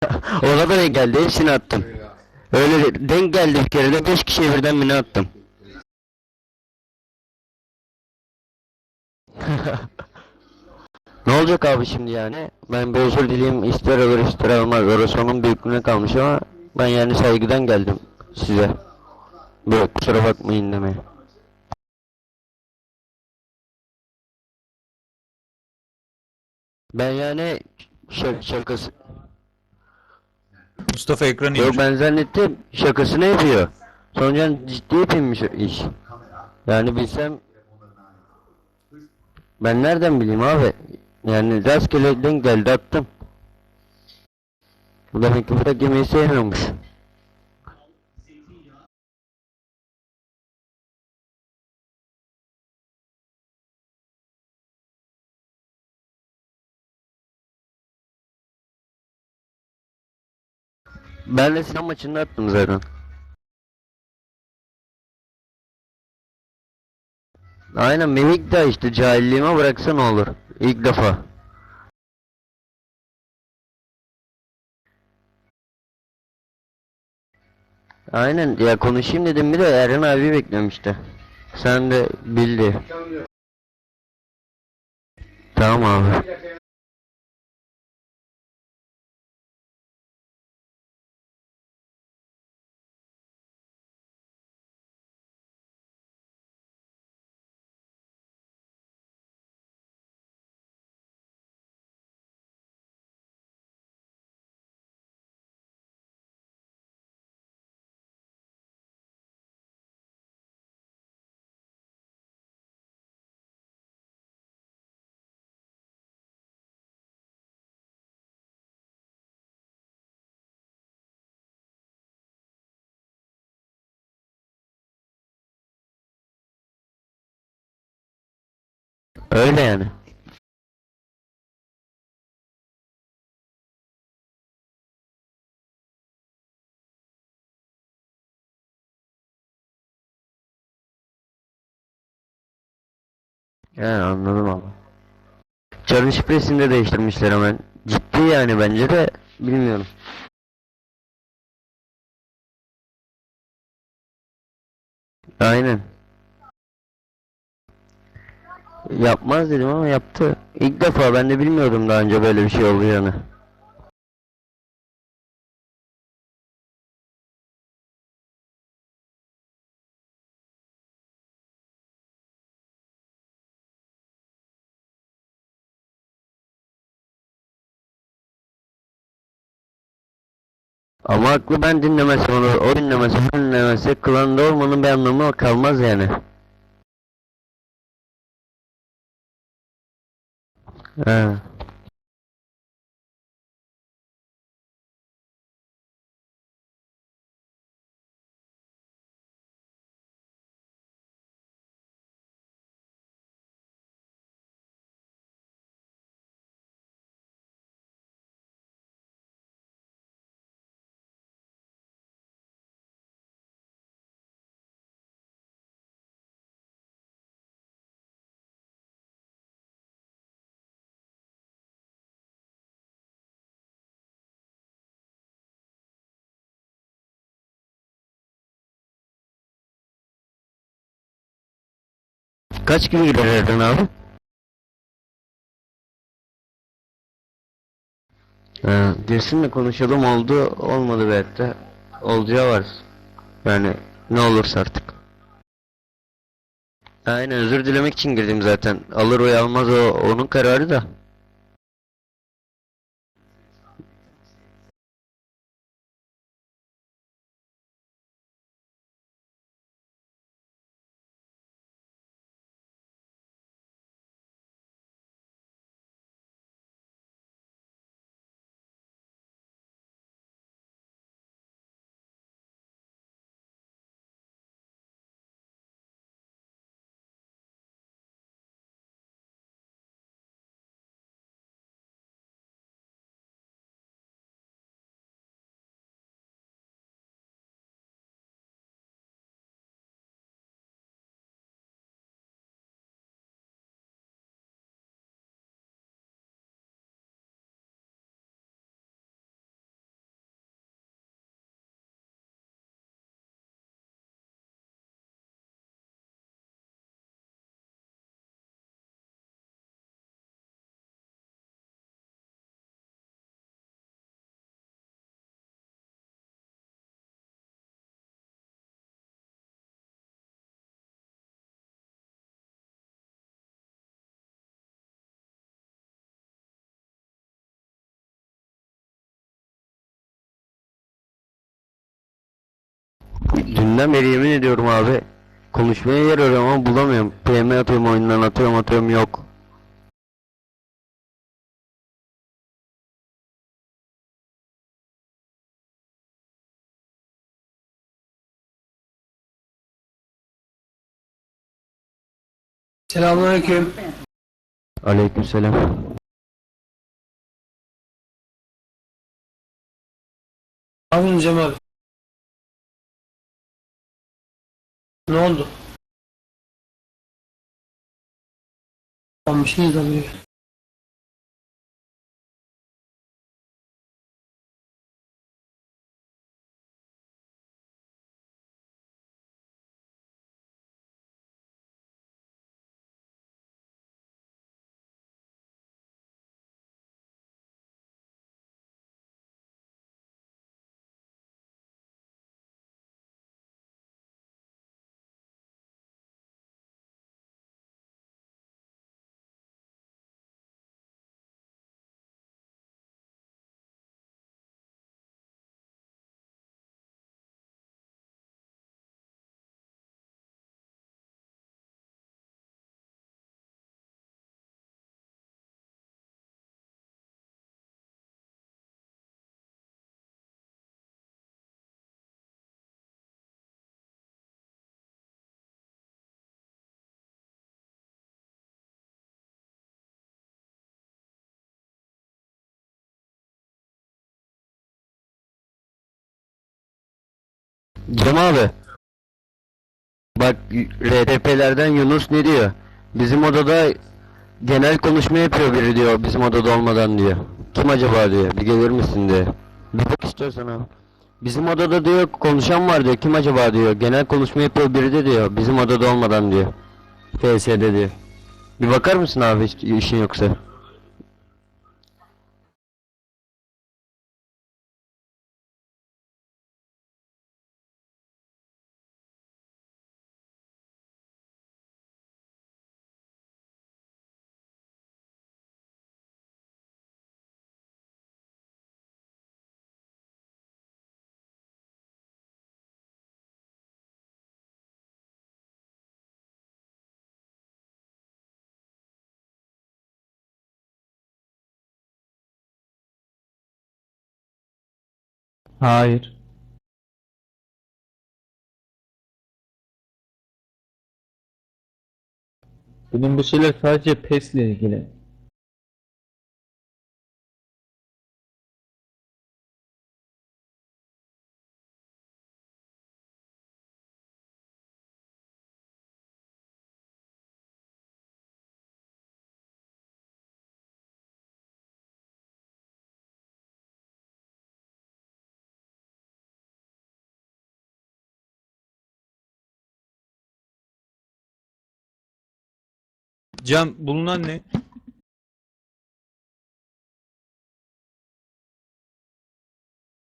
Ona da denk geldi. Hepsini attım. Öyle de- denk geldi bir kere de 5 kişiye birden mini attım. ne olacak abi şimdi yani? Ben bir özür dileyim ister olur ister olmaz. Orası onun büyüklüğüne kalmış ama ben yani saygıdan geldim size. Böyle kusura bakmayın demeye. Ben yani şak şakası Mustafa ekranı Yok ben zannettim şakasını yapıyor. Sonra ciddi yapıyormuş iş. Yani bilsem ben nereden bileyim abi? Yani rastgele denk geldi attım. Bu demek ki bırak yemeği sevmiyormuş. Ben de sinema maçında attım zaten. Aynen Mehik de işte cahilliğime bıraksa ne olur. İlk defa. Aynen ya konuşayım dedim bir de Eren abi bekliyorum işte. Sen de bildi. Tamam abi. Öyle yani. Yani anladım ama. Çarın şifresini de değiştirmişler hemen. Ciddi yani bence de bilmiyorum. Aynen. Yapmaz dedim ama yaptı. İlk defa ben de bilmiyordum daha önce böyle bir şey olacağını. Ama aklı ben dinlemesem onu, o dinlemese, ben dinlemese klanda olmanın bir anlamı kalmaz yani. 嗯。Kaç gider Erdem abi? Ha, girsin konuşalım oldu olmadı belki de olacağı var. Yani ne olursa artık. Aynen özür dilemek için girdim zaten. Alır o almaz o onun kararı da. Dünden beri yemin ediyorum abi. Konuşmaya yer arıyorum ama bulamıyorum. PM atıyorum oyundan atıyorum atıyorum yok. Selamünaleyküm. Aleykümselam. Ne yapıyorsun Cem abi? Ne oldu? Tamam bir şey izlemiyor. Cem abi. Bak RTP'lerden Yunus ne diyor? Bizim odada genel konuşma yapıyor biri diyor bizim odada olmadan diyor. Kim acaba diyor. Bir gelir misin diyor. Bir bak istiyorsan abi. Bizim odada diyor konuşan var diyor. Kim acaba diyor. Genel konuşma yapıyor biri de diyor. Bizim odada olmadan diyor. FS'de diyor. Bir bakar mısın abi hiç işin yoksa? Hayır. Benim bu şeyler sadece PES'le ilgili. Cem bulunan ne?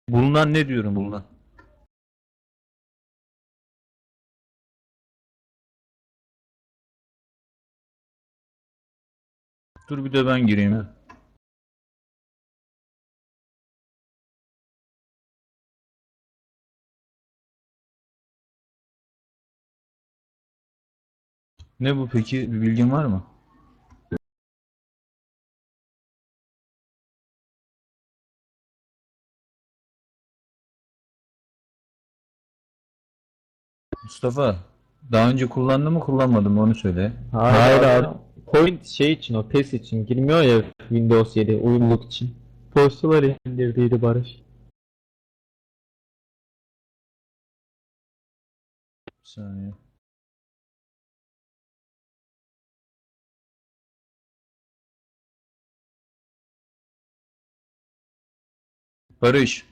Bulunan ne diyorum bulunan? Dur bir de ben gireyim. Ne bu peki? Bir bilgin var mı? Mustafa, daha önce kullandın mı kullanmadın mı onu söyle. Hayır, abi. Point şey için o PES için girmiyor ya Windows 7 uyumluluk için. Postalar indirdiydi Barış. Bir saniye. Barış,